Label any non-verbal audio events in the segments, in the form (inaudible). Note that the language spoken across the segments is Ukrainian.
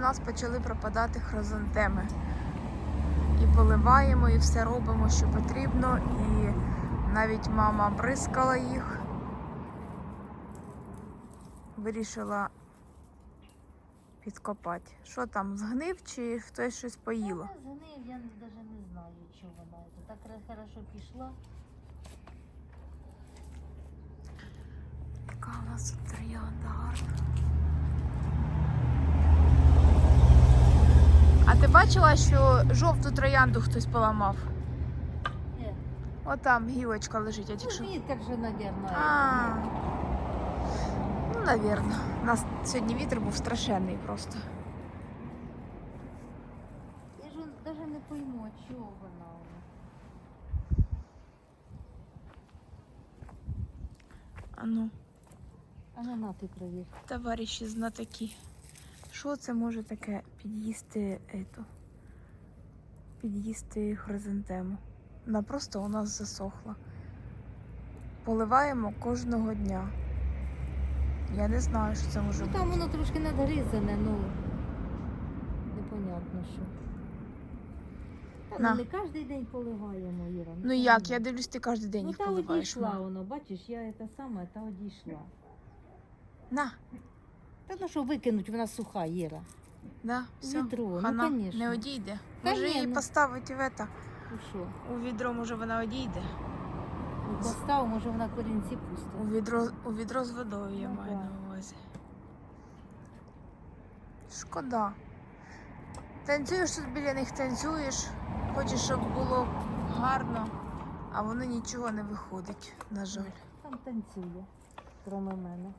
нас почали пропадати хризантеми. І поливаємо, і все робимо, що потрібно. І навіть мама бризкала їх. Вирішила підкопати. Що там, згнив чи хтось щось поїло? Та Згнив, я навіть не знаю, чого вона. Так хорошо пішла. Яка у нас тут троянда гарна. А ти бачила, що жовту троянду хтось поламав? Е, От там гілочка лежить, я тільки що. Ну, вітер же, мабуть. А. Ну, навірно. У нас сьогодні вітер був страшенний просто. Я ж навіть не пойму, а чого вона. А ну, А ну на ти провір. товариші знатоки. Що це може таке під'їсти ету? Під'їсти хризантему. Вона просто у нас засохла. Поливаємо кожного дня. Я не знаю, що це може Ну бути. там воно трошки надгризане, ну. Непонятно що. Та ну, не кожен день поливаємо, Іра. Ну як, я дивлюсь, ти кожен день Ну їх та поливаєш. одійшла воно, бачиш, я це саме, та одійшла. На, Та ну що викинуть, вона суха, Іра. да, все. Відро, ну, Хана конечно. не одійде. Та Може ні, її ну. поставити в ета. Ну що, У відро, може вона одійде. ну, постав, може вона корінці У пустить. відро, у відро з водою я Ну, маю да. на увазі. Шкода. Танцюєш тут біля них, танцюєш. Хочеш, щоб було гарно, а воно нічого не виходить, на жаль. Там танцює, кроме мене.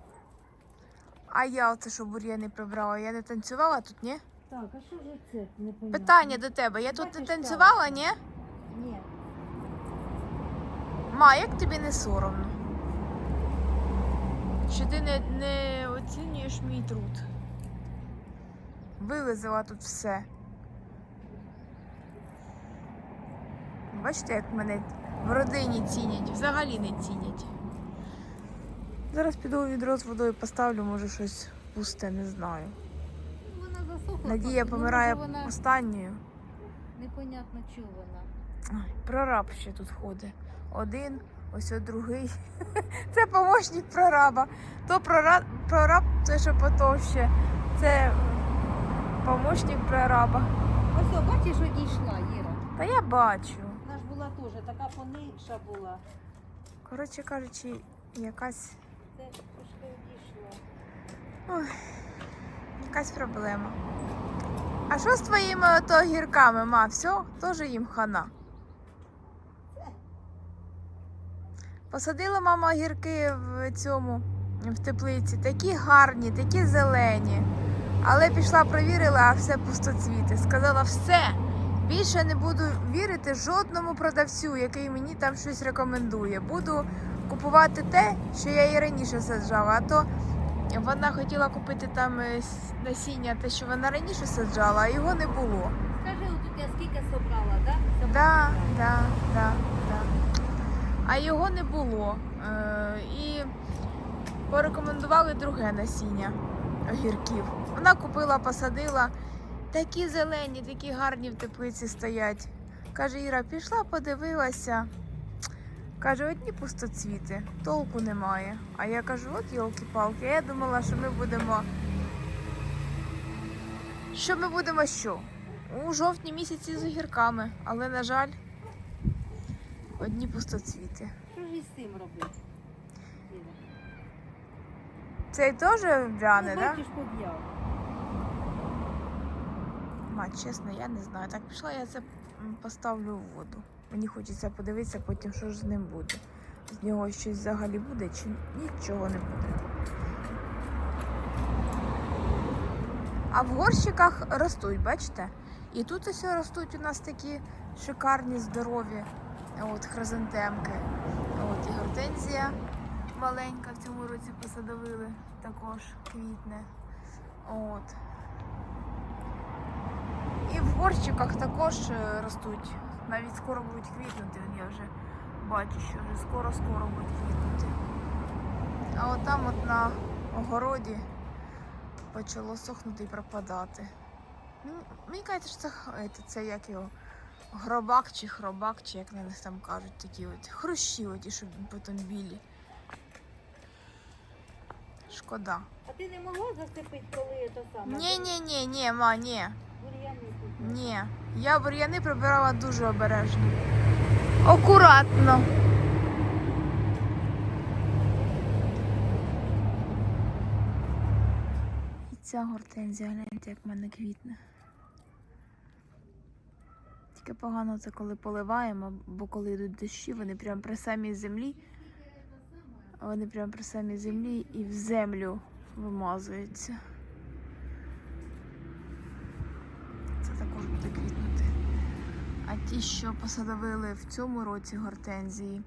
А я оце, що бур'яни прибрала, я не танцювала тут, ні? Так, а що ж це? Непонятно. Питання до тебе. Я тут не танцювала, ні? Ні. Ма, як тобі не соромно? Що ти не, не оцінюєш мій труд? Вилизала тут все. Бачите, як мене в родині цінять, взагалі не цінять. Зараз піду у відро з водою поставлю, може щось пусте, не знаю. Вона засохла. Надія помирає може, Вона... останньою. Непонятно, чого вона. Прораб ще тут ходить. Один, ось от другий. (laughs) Це помощник прораба. То прораб, прораб це що потовще. Це помощник прораба. Ось, о, бачиш, одійшла, Іра. Та я бачу. Вона ж була теж, така поникша була. Коротше кажучи, якась, Трошки одійшла. якась проблема. А що з твоїми ото гірками, ма? Все, теж їм хана. Посадила мама гірки в цьому в теплиці. Такі гарні, такі зелені. Але пішла, провірила, а все пустоцвіти. Сказала, все. Більше не буду вірити жодному продавцю, який мені там щось рекомендує. Буду купувати те, що я і раніше саджала. А то вона хотіла купити там е, насіння, те, що вона раніше саджала, а його не було. Скажи, отут я скільки собрала, так? Да? Да, да, да, да. А його не було. Е, і порекомендували друге насіння огірків. Вона купила, посадила. Такі зелені, такі гарні в теплиці стоять. Каже, Іра, пішла, подивилася. Каже, одні пустоцвіти, толку немає. А я кажу, от йолки-палки. Я думала, що ми будемо. Що ми будемо що? У жовтні місяці з огірками, але, на жаль, одні пустоцвіти. Що ж із цим робити? Цей теж вяне, так? бачиш. Мать, чесно, я не знаю. Так пішла, я це поставлю в воду. Мені хочеться подивитися потім, що ж з ним буде. З нього щось взагалі буде чи нічого не буде. А в горщиках ростуть, бачите? І тут ось ростуть у нас такі шикарні, здорові от, хризантемки. От, і гортензія маленька в цьому році посадовили, також квітне. От. І в горщиках також е, ростуть. Навіть скоро будуть квітнути. Я вже бачу, що вже скоро-скоро будуть квітнути. А от там от на огороді почало сохнути і пропадати. Ну, Мені кажеться, що це, це як його гробак чи хробак, чи як на них там кажуть, такі от хрущі, оті, що потім білі. Шкода. А ти не могла зацепити, коли це саме? Ні, ні, ні, ні, ма, ні. Ні. Я бур'яни прибирала дуже обережно. Акуратно. І ця гортензія, гляньте, як в мене квітне. Тільки погано це коли поливаємо, бо коли йдуть дощі, вони прямо при самій землі. Вони прямо при самій землі і в землю вимазуються. Це буде квітнути. А ті, що посадовили в цьому році гортензії,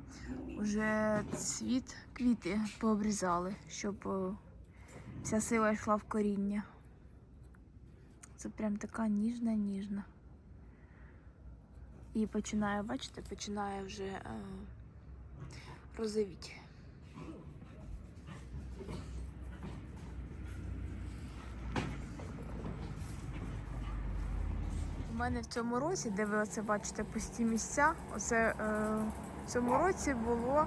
вже цвіт квіти пообрізали, щоб е, вся сила йшла в коріння. Це прям така ніжна, ніжна. І починає, бачите, починає вже е, розовіти. У мене в цьому році, де ви оце бачите пусті місця, оце е, в цьому році було,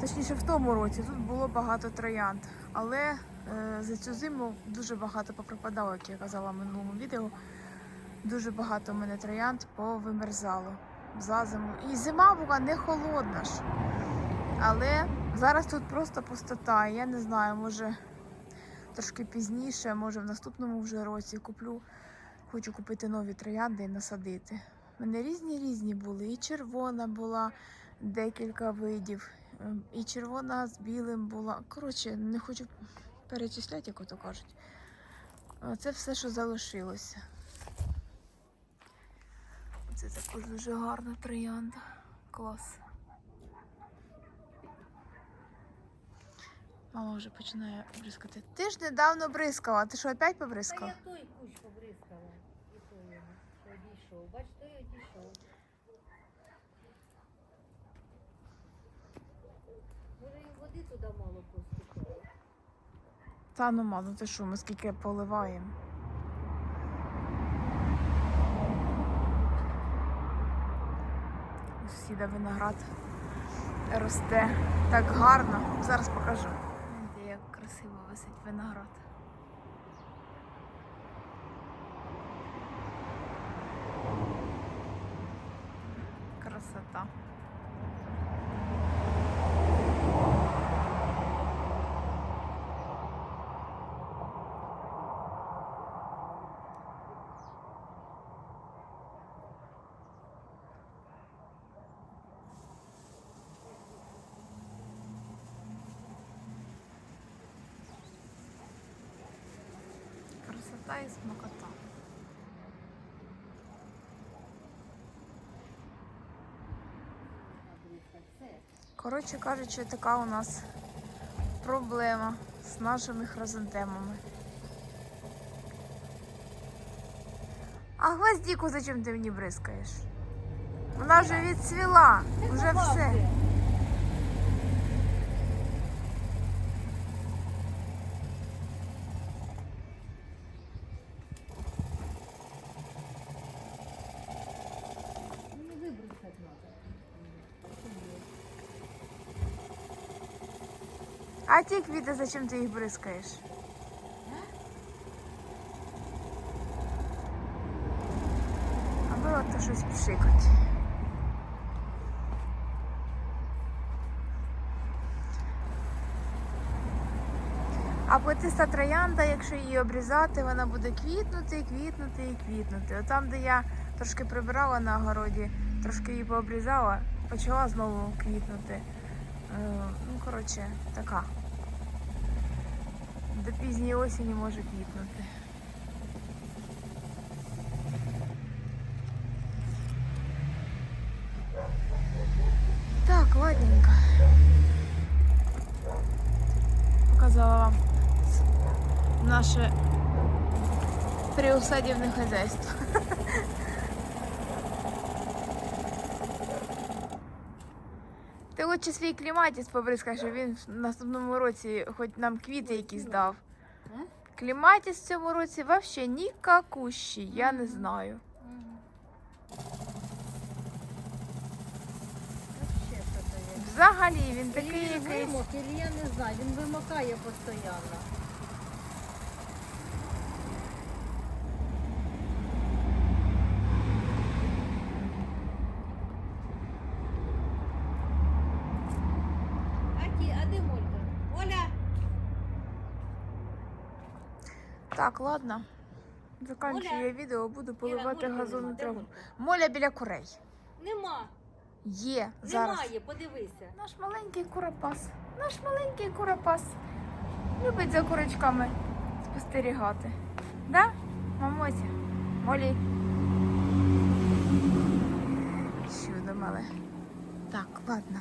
точніше в тому році тут було багато троянд. Але е, за цю зиму дуже багато поприпадало, як я казала в минулому відео. Дуже багато в мене троянд повимерзало за зиму. І зима була не холодна ж. Але зараз тут просто пустота. Я не знаю, може трошки пізніше, може в наступному вже році куплю Хочу купити нові троянди і насадити. У мене різні різні були. І червона була декілька видів, ем, і червона з білим була. Коротше, не хочу перечисляти, як ото кажуть. Це все, що залишилося. Це також дуже гарна троянда. Клас. Мама вже починає бризкати. Ти ж недавно бризкала. Ти що, опять Та я той кущ побризкала. І той його, що одійшов. Бач, той одійшов. Може їм води туди мало поступало. Та ну мало, ти що, ми скільки поливаємо. Сусіда виноград росте так гарно. Зараз покажу. Гляньте, як красиво висить виноград. Красота. Красота і смакота. Коротше кажучи, така у нас проблема з нашими хризантемами. А гвоздіку зачем ти мені бризкаєш? Вона вже відцвіла, вже все. Ну, вибросити треба. А ті квіти, зачем ти їх бризкаєш? Аби от щось пшикать. А плетиста троянда, якщо її обрізати, вона буде квітнути, квітнути і квітнути. От там, де я трошки прибирала на огороді, трошки її пообрізала, почала знову квітнути. Е, Ну, коротше, така. До пізньої осені може квітнути. Так, ладненько. Показала вам с- наше приусадебное хозяйство. (laughs) лучше свій кліматіс побризкай, щоб він в наступному році хоч нам квіти якісь дав. Кліматіс в цьому році взагалі нікакущий, я не знаю. Взагалі він такий він якийсь. вимок, я не знаю, він вимокає постійно. А ті, а де Молька? Оля! Так, ладно. Заканчую я відео, буду поливати Іра, газон Де траву. Моля біля курей. Нема, Є зараз. немає, подивися. Наш маленький куропас. Наш маленький куропас. Любить за курочками спостерігати. Да? Мамося? Молі. Чудо мале. Так, ладно.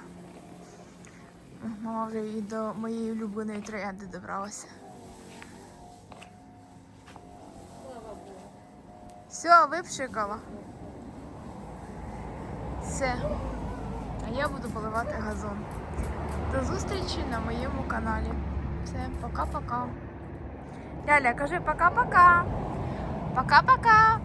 Мама вже і до моєї улюбленої троянди добралася. Все, випшикала. Все. А я буду поливати газон. До зустрічі на моєму каналі. Все, пока-пока. Ляля, кажи пока-пока. Пока-пока.